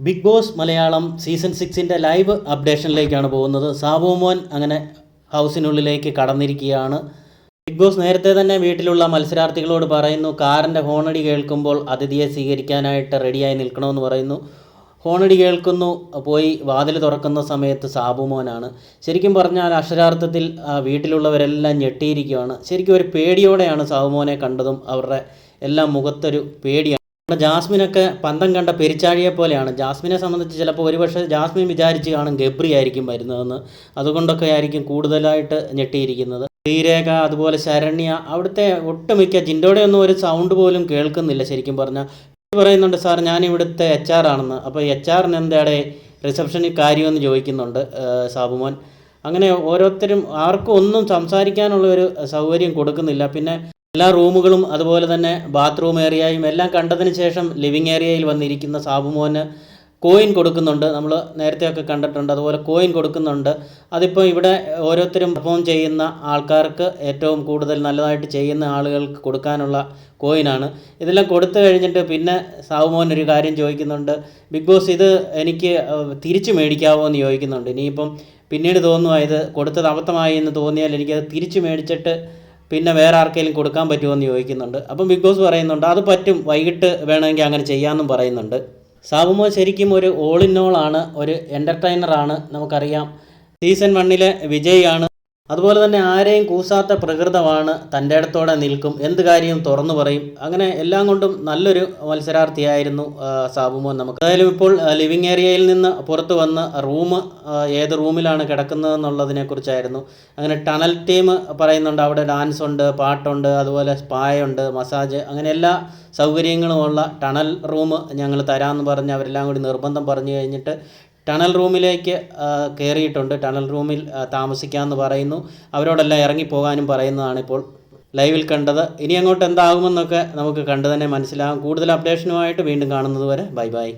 Big boss Malayalam season സിക്സിന്റെ live അപ്ഡേഷനിലേക്കാണ് പോകുന്നത്. സാബുമോൻ അങ്ങനെ ഹൗസിനുള്ളിലേക്ക് കടന്നിരിക്കുകയാണ്. ബിഗ് ബോസ് നേരത്തെ തന്നെ വീട്ടിലുള്ള മത്സരാർത്ഥികളോട് പറയുന്നു കാറിന്റെ ഹോണടി കേൾക്കുമ്പോൾ അതിഥിയെ സ്വീകരിക്കാനായിട്ട് റെഡിയായി നിൽക്കണമെന്ന് പറയുന്നു. ഹോണടി കേൾക്കുന്നു പോയി വാതിൽ തുറക്കുന്ന സമയത്ത് സാബുമോനാണ് ശരിക്കും പറഞ്ഞാൽ അക്ഷരാർത്ഥത്തിൽ വീട്ടിലുള്ളവരെല്ലാം ഞെട്ടിയിരിക്കുകയാണ്. ശരിക്കും ഒരു പേടിയോടെയാണ് സാബുമോനെ കണ്ടതും അവരുടെ എല്ലാം മുഖത്തൊരു പേടിയാണ്. നമ്മുടെ ജാസ്മിനൊക്കെ പന്തം കണ്ട പെരിച്ചാഴിയെ പോലെയാണ്. ജാസ്മിനെ സംബന്ധിച്ച് ചിലപ്പോൾ ഒരുപക്ഷെ ജാസ്മിൻ വിചാരിച്ച് കാണും ഗബ്രി ആയിരിക്കും വരുന്നതെന്ന്. അതുകൊണ്ടൊക്കെ ആയിരിക്കും കൂടുതലായിട്ട് ഞെട്ടിയിരിക്കുന്നത്. ശ്രീരേഖ അതുപോലെ ശരണ്യ അവിടുത്തെ ഒട്ടുമിക്ക ജിൻഡോടെ ഒന്നും ഒരു സൗണ്ട് പോലും കേൾക്കുന്നില്ല ശരിക്കും പറഞ്ഞാൽ. പറയുന്നുണ്ട് സാർ ഞാൻ ഇവിടുത്തെ എച്ച് ആർ ആണെന്ന് അപ്പോൾ എച്ച് ആറിന് എന്താടെ റിസപ്ഷനിൽ കാര്യമെന്ന് ചോദിക്കുന്നുണ്ട് സാബുമോൻ. അങ്ങനെ ഓരോരുത്തരും ആർക്കും ഒന്നും സംസാരിക്കാനുള്ള ഒരു സൗകര്യം കൊടുക്കുന്നില്ല. പിന്നെ എല്ലാ റൂമുകളും അതുപോലെ തന്നെ ബാത്റൂം ഏരിയയും എല്ലാം കണ്ടതിന് ശേഷം ലിവിങ് ഏരിയയിൽ വന്നിരിക്കുന്ന സാബുമോന് കോയിൻ കൊടുക്കുന്നുണ്ട്. നമ്മൾ നേരത്തെയൊക്കെ കണ്ടിട്ടുണ്ട്. അതുപോലെ കോയിൻ കൊടുക്കുന്നുണ്ട്. അതിപ്പോൾ ഇവിടെ ഓരോരുത്തരും പെർഫോം ചെയ്യുന്ന ആൾക്കാർക്ക് ഏറ്റവും കൂടുതൽ നല്ലതായിട്ട് ചെയ്യുന്ന ആളുകൾക്ക് കൊടുക്കാനുള്ള കോയിനാണ്. ഇതെല്ലാം കൊടുത്തു കഴിഞ്ഞിട്ട് പിന്നെ സാവുമോൻ ഒരു കാര്യം ചോദിക്കുന്നുണ്ട്. ബിഗ് ബോസ് ഇത് എനിക്ക് തിരിച്ചു മേടിക്കാവോ എന്ന് ചോദിക്കുന്നുണ്ട്. ഇനിയിപ്പം പിന്നീട് തോന്നുക ഇത് കൊടുത്തത് അബദ്ധമായി എന്ന് തോന്നിയാൽ എനിക്കത് തിരിച്ചു മേടിച്ചിട്ട് പിന്നെ വേറെ ആർക്കെങ്കിലും കൊടുക്കാൻ പറ്റുമോ എന്ന് ചോദിക്കുന്നുണ്ട്. അപ്പം ബിഗ് ബോസ് പറയുന്നുണ്ട് അത് പറ്റും വൈകിട്ട് വേണമെങ്കിൽ അങ്ങനെ ചെയ്യാമെന്നും പറയുന്നുണ്ട്. സാബുമോ ശരിക്കും ഒരു ഓൾ ഇൻ ഓൾ ആണ് ഒരു എന്റർടൈനറാണ് നമുക്കറിയാം. സീസൺ വണ്ണിലെ വിജയിയാണ് അതുപോലെ തന്നെ ആരെയും കൂസാത്ത പ്രകൃതമാണ് തന്റെ അടുത്തോടെ നിൽക്കും. എന്ത് കാര്യവും തുറന്നു പറയും. അങ്ങനെ എല്ലാം കൊണ്ടും നല്ലൊരു മത്സരാർത്ഥിയായിരുന്നു സാബുമോൻ നമുക്ക്. ഏതായാലും ഇപ്പോൾ ലിവിങ് ഏരിയയിൽ നിന്ന് പുറത്തു വന്ന് റൂം ഏത് റൂമിലാണ് കിടക്കുന്നതെന്നുള്ളതിനെ കുറിച്ചായിരുന്നു. അങ്ങനെ ടണൽ ടീം പറയുന്നുണ്ട് അവിടെ ഡാൻസ് ഉണ്ട് പാട്ടുണ്ട് അതുപോലെ സ്പായുണ്ട് മസാജ് അങ്ങനെ എല്ലാ സൗകര്യങ്ങളുമുള്ള ടണൽ റൂം ഞങ്ങൾ തരാമെന്ന് പറഞ്ഞ് അവരെല്ലാം കൂടി നിർബന്ധം പറഞ്ഞു കഴിഞ്ഞിട്ട് ടണൽ റൂമിലേക്ക് കയറിയിട്ടുണ്ട് ടണൽ റൂമിൽ താമസിക്കാമെന്ന് പറയുന്നു. അവരോടെല്ലാം ഇറങ്ങിപ്പോകാനും പറയുന്നതാണ് ഇപ്പോൾ ലൈവിൽ കണ്ടത്. ഇനി അങ്ങോട്ട് എന്താകുമെന്നൊക്കെ നമുക്ക് കണ്ടു തന്നെ മനസ്സിലാകും കൂടുതൽ അപ്ഡേഷനുമായിട്ട് വീണ്ടും കാണുന്നത് വരെ ബൈ ബൈ.